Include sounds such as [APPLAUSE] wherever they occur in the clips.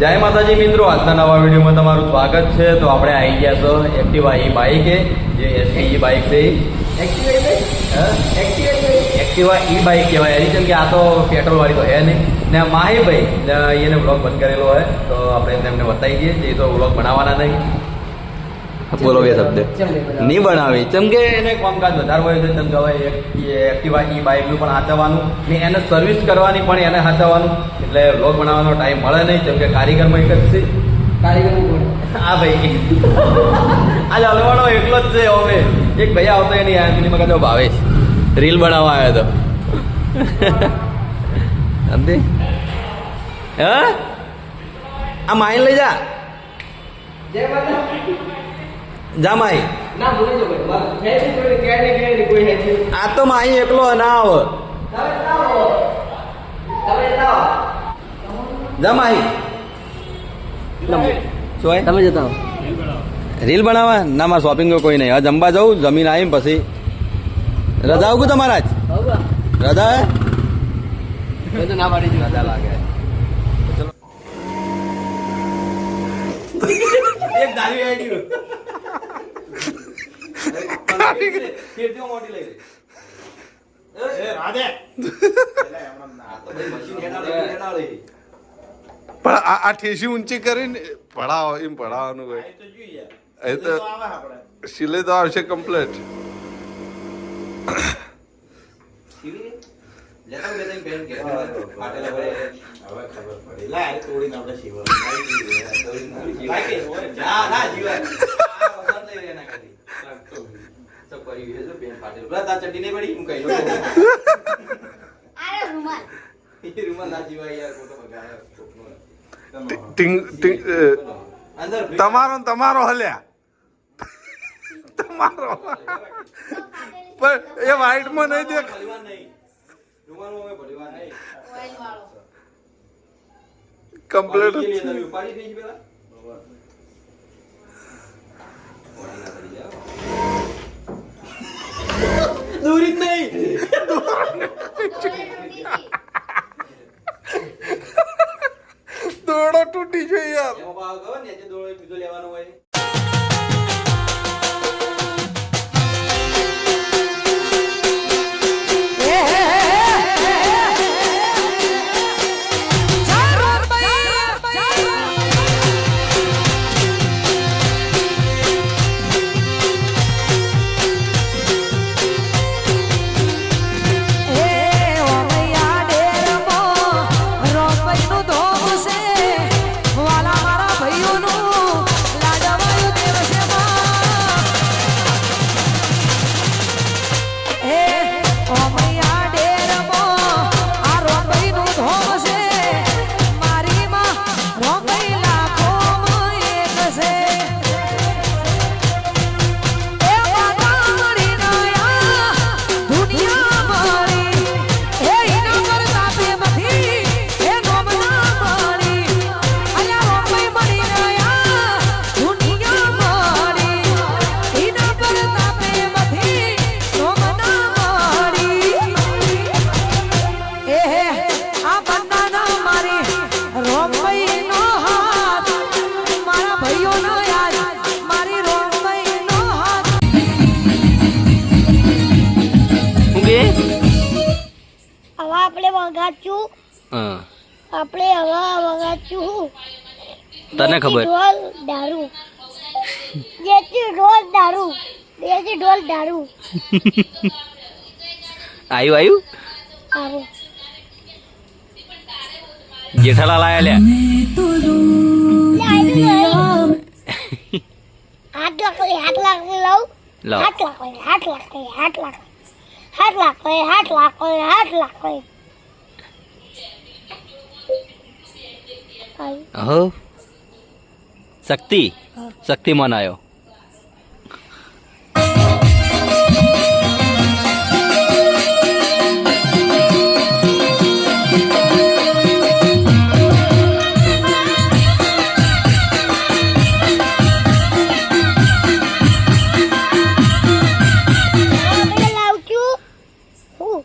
જય માતાજી મિત્રો આજના નવા વિડીયોમાં તમારું સ્વાગત છે. તો આપણે આવી ગયા છો એક્ટિવા ઈ બાઇક એ જે એસટી બાઇક છે એક્ટિવા ઈ બાઇક કહેવાય. એની જેમ કે આ તો પેટ્રોલ વાળી તો હે નહીં. ને માહી ભાઈ એને વ્લોગ બંધ કરેલો હોય તો આપણે તેમને બતાવી દઈએ જે તો વ્લોગ બનાવવાના નહીં. બોલો બે શબ્દ. નહીં બનાવી. જેમ કે એને કામકાજ વધારે હોય છે. તેમ કહેવાય એક્ટિવા ઈ બાઇકનું પણ હાચવવાનું ને એને સર્વિસ કરવાની પણ એને હાચવવાનું. એટલે વ્લોગ બનાવવાનો ટાઈમ મળે નહીં. જેમ કે કારીગરમાં એક જ છે હા ભાઈ. આજે હલવાડો એકલો જ છે હવે. એક ભાઈ આવતો એની આંગળીમાં કદાચ ભાવેશ રીલ બનાવવા આવ્યો હતો હે? આ માઇન લઈ જા. જા માઈ આ તો માહી એકલો ના આવ. જા માહી શું તમે જતા રીલ બનાવવા? ના મારે શોપિંગ કોઈ નહીં. હવે જમવા જવું જમીન આવીને પછી. રજા આવું તમારા જ? રજા તો ના પાડી રજા લાગે. એક દારૂ આઈડી કીર્તિઓ મોટી લઈ પણ આ આ ઠેસી ઊંચી કરીને પડાવો એમ પડાવવાનું હોય. એ તો સિલે તો આવશે કમ્પ્લેટ ચડ્ડી નહીં પડી હું કહી અરે રૂમાલ. રૂમાલ ના જીવાય યાર ખોટો બગાડ્યો. ટિંગ ટિંગ તમારો તમારો હલ્યા. તમારો. પણ એ વ્હાઈટમાં નહીં દેખ. કમ્પ્લીટ ઉપાડી દઈ પેલા? પાણી ના પડી જાય. દૂરી જ નહીં દોડો તૂટી ગયો યાર. લેવાનો હોય. વગાડશું. હા. આપણે હવે વગાડશું. તને ખબર. ઢોલ દારૂ જેથી ઢોલ દારૂ જેથી ઢોલ દારૂ આયુ આયુ? આવો. જેઠાલાલ આયા લ્યા. હાથ લાખ હાથ લાખ લઉં. લાવ. હાથ લાખ હાથ લાખ હાથ લાખ હાથ લાખ હાથ લાખ હાથ લાખ હો. શક્તિ શક્તિમાન આવ્યો લાવશું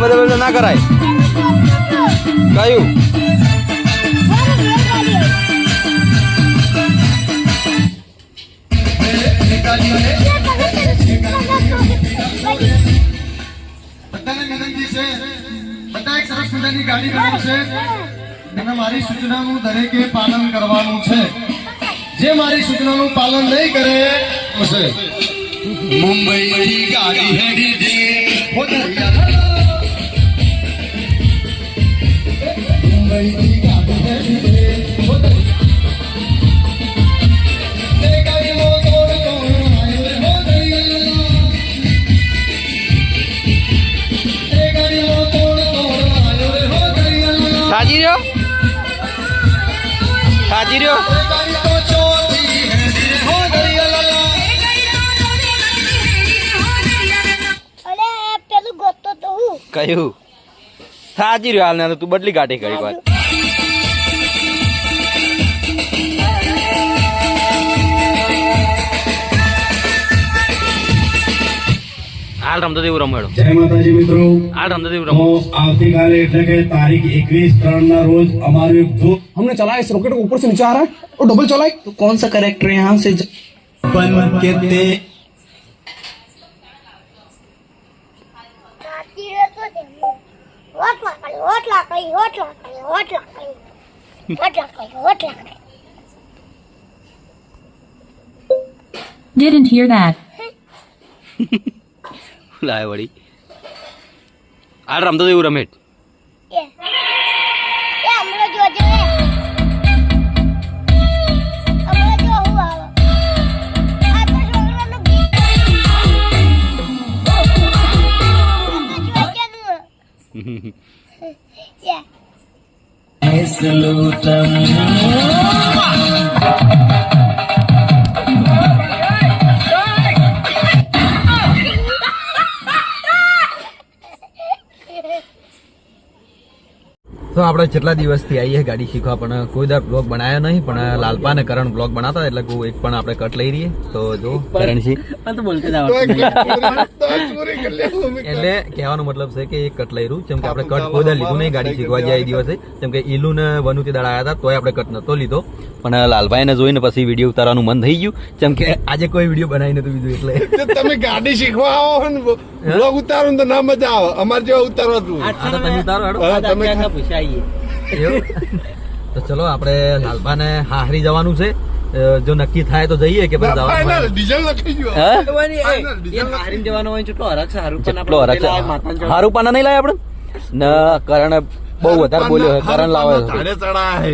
બધા બધા ના કરાય. કયું? બધાને બધા એક સરસ મજાની ગાડી ગયું છે. અને મારી સૂચનાનું દરેકે પાલન કરવાનું છે. જે મારી સૂચનાનું પાલન નહીં કરે હશે મુંબઈથી ગાડી હેડી દે. સાજી રહ્યો? સાજી રહ્યો? કયું સાજી રહ્યો હાલ તું બદલી કાઢી કરી વાત હાલ રમતો તેવું રમેડો જય માતાજી મિત્રો હાલ રમતો તેવું રમો તો આવતીકાલે એટલે કે તારીખ એકવીસ ત્રણ ના રોજ અમારું એક જો हमने चलाया इस रॉकेट को ऊपर से नीचे आ रहा है और डबल चलाए तो कौन सा करेक्टर यहाँ से બન કે તે સાચી રહેતો છે હોટ લાકડી હોટ લાકડી હોટ લાકડી હોટ લાકડી હોટ લાકડી હોટ લાકડી Didn't hear that. લાય વળી હાલ રમતો તેવું રમેટ એ એ હમણાં તો આપણે કેટલા દિવસથી આવીએ ગાડી શીખવા પણ કોઈ દર બ્લોગ બનાવ્યો નહીં પણ લાલપા અને કરણ બ્લોગ બનાવતા એટલે કોઈ એક પણ આપણે કટ લઈ રહીએ. તો જો કરણસિંહ. એટલે કહેવાનો મતલબ છે કે એક કટ લઈ રહ્યું જેમ કે આપણે કટ કોઈ દર લીધું નહીં ગાડી શીખવા જાય એ દિવસે જેમ કે ઈલુ ને વનુ તે દાડા આવ્યા હતા તોય આપણે કટ નતો લીધો. પણ લાલભાઈને જોઈને પછી વીડિયો ઉતારવાનું મન થઈ ગયું. જેમ કે આજે કોઈ વીડિયો બનાવી નતું બીજું એટલે. [LAUGHS] તમે ગાડી શીખવા આવો ને બ્લોગ ઉતારો તો ના મજા આવે. અમારે જેવા તમે ઉતારો તમે પૂછાઈએ. તો ચલો આપણે લાલભાને હાહરી જવાનું છે. જો નક્કી થાય તો જઈએ કે ભાઈ જવાનું ડીઝલ લખી ગયો હે? Final, diesel એ જવાનો હોય કેટલો હરખ હારું પણ હારું પાના નહીં લાય આપણે? ન કરણ બહુ વધારે બોલ્યો છે કરણ લાવે છે. ચડા હે.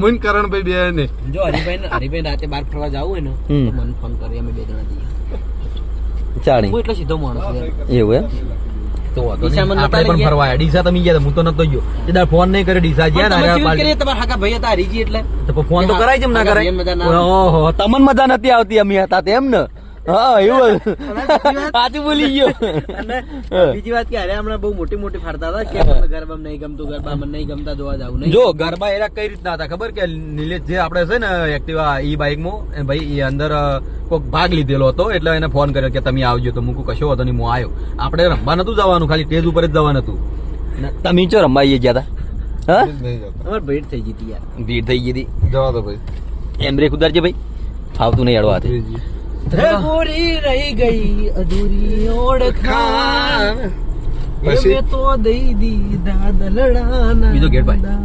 મુન કરણ ભાઈ બે ને. જો હરિભાઈ હરિભાઈ રાતે બાર ફરવા જવું હોય ને તો મને ફોન કરી અમે બે જણા જઈએ. ચાણી. એટલો સીધો માણસ એવું એમ? તો આપણે પણ. ડીસા તમે ગયા હું તો નતો ગયો. ફોન નહીં કર્યો ડીસા ને કરીએ તમારા હાકા ભાઈ હતા હરીજી એટલે. તો ફોન તો કરાય જેમ ના કરાય? ઓહો તમને મજા નથી આવતી અમે હતા તેમ ને. હા એવું સાચું બોલી ગયો. બીજી વાત કે અરે હમણાં બહુ મોટી મોટી ફરતા હતા કે મને ગરબા નહીં ગમતું ગરબા મને નહીં ગમતા જોવા જાવ નહીં. જો ગરબા એરા કઈ રીતના હતા? ખબર કે નિલેશ જે આપણે છે ને એક્ટિવા ઈ બાઇકમાં ભાઈ એ અંદર કોઈક કોક ભાગ લીધેલો હતો એટલે એને ફોન કર્યો કે તમે આવજો. તો મૂકું કશો હતો નહીં હું આવ્યો આપણે રમવા નતું જવાનું ખાલી સ્ટેજ ઉપર જ જવાનું હતું. તમે ચો રમવા ગયા હતા હા? અમારે ભેટ થઈ જતી યાર. ભીડ થઈ ગઈ હતી. જવા દો ભાઈ. એમ બ્રેક ઉતારજે ભાઈ ફાવતું નહીં અડવા હાથે. રહી ગઈ અધૂરી ઓળખાણ પછી? તો દઈ દીધા દલડાના બીજો ગેટ ભાઈ.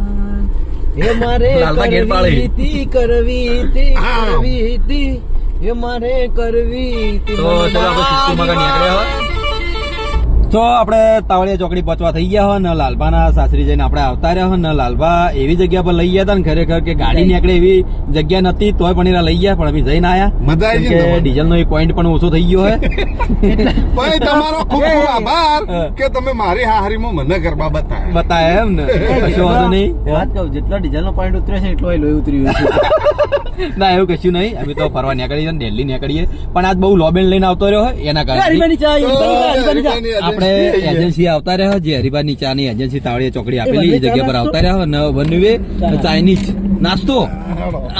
[LAUGHS] એ મારે. કરવી તી કરવી તી કરવી તી એ મારે કરવી તી તો ચલો આપણે સિસ્ટમમાં આગળ નીકળ્યા તો આપણે તાવળિયા ચોકડી પહોંચવા થઈ ગયા હોય ને લાલભાના સાસરી જઈને આપણે આવતા રહ્યા હોય ને લાલભા એવી જગ્યા પર લઈ ગયા હતા ને ખરેખર કે ગાડી નીકળે એવી જગ્યા નથી તોય પણ એના લઈ ગયા પણ અમે જઈને આયા. મજા આવી કે ડીઝલ નો પોઈન્ટ પણ ઓછો થઈ ગયો હોય તમારો ખૂબ [LAUGHS] ખૂબ આભાર કે તમે મારી હાહરીમાં મને ગરબા બતાયા. બતાયા એમ ને? કશો વાંધો નહીં. વાત કહું જેટલો ડીઝલ નો પોઈન્ટ ઉતર્યો છે એટલો એ લોહી ઉતર્યું છે. [LAUGHS] [LAUGHS] ના એવું કશું નહીં. અમે તો ફરવા નીકળીએ દિલ્હી નીકળીએ. પણ આજ બહુ લોબેન લઈને આવતો રહ્યો એના કારણે. આપણે એજન્સી આવતા રહ્યા જે હરિભાની ચા ની એજન્સી તાવડીએ ચોકડી આપેલી એ જગ્યા પર આવતા રહ્યા ને વનવે ચાઇનીઝ. નાસ્તો.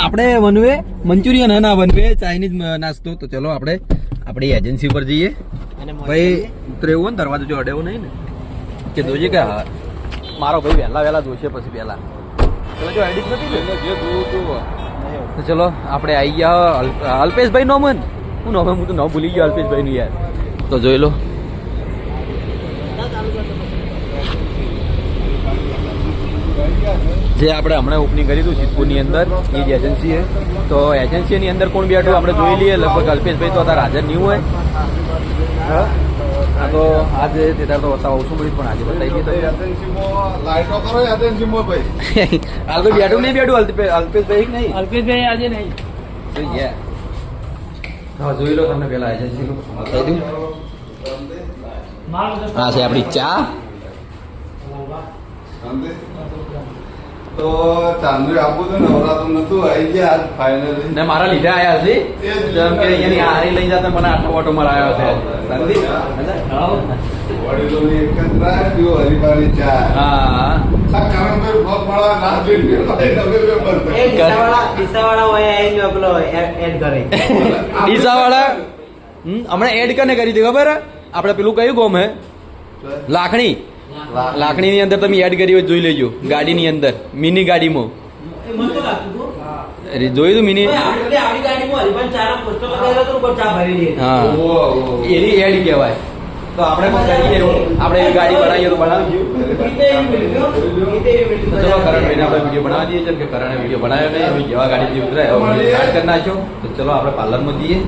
આપણે વનવે મંચુરિયન ના વનવે ચાઇનીઝ નાસ્તો. તો ચલો આપણે આપણી એજન્સી ઉપર જઈએ. ભાઈ ઉતરે ને દરવાજો જો અડેવો નહીં ને. કે જોજે કે મારો ભાઈ વહેલા વહેલા જોશે પછી પહેલા. જો એડિટ નથી ને? જે તો ચલો, આપણે આવી ગયા અલ્પેશભાઈ નો મન. હું નોમન હું તો ન ભૂલી ગયો અલ્પેશભાઈનું યાર. તો જોઈ લો. જે આપણે હમણાં ઓપનિંગ કર્યું હતું સિદ્ધપુરની અંદર, એ જ એજન્સી છે તો એજન્સીની અંદર કોણ બેઠું? આપણે જોઈ લઈએ. લગભગ અલ્પેશભાઈ તો અત્યારે હાજર નહીં હોય. હા આ તો આજે તેતા તો બતાવો ઓછું મળી પણ આજે બતાવી ભાઈ હાલ તો બેઠું નહીં બેઠું અલ્પે- અલ્પેશભાઈ નહીં? અલ્પેશભાઈ આજે નહીં. જોઈ ગયા હા જોઈ લો તમને પેલા એજન્સીનું બતાવી દઉં. હા છે આપણી ચા? તો ચાંદુ આપવું છું નવરાતું નતું આવી ગયા આજ ફાઇનલી ને મારા લીધે આવ્યા છે જેમ કે અહીંયાની હારી લઈ જતા મને આટલો ઓટો મરાયો છે વડીલોની એક જ રાહ જો હરીફાની ચા. હા. આ કરણભાઈ ના ડીસાવાળા હમ, હમણાં એડ કને કરી હતી ખબર? આપણે પેલું કયું ગોમ હે? લાખણી. લાખણીની અંદર તમે એડ કરી હોય જોઈ લેજો. ગાડીની અંદર. મિની ગાડીમાં. જોયું તું મિની? હા. એની એડ કહેવાય. તો આપણે પણ કરીએ આપણે એવી ગાડી બનાવીએ તો બનાવી તો ચલો કરણભાઈને આપણે વીડિયો બનાવી દઈએ. છીએ કે કરણે વીડિયો બનાવ્યો નહીં જેવા ગાડી ગાડીથી ઉતરાય? સ્ટાર્ટ કરી નાખ્યો. તો ચલો આપણે પાર્લરમાં જઈએ.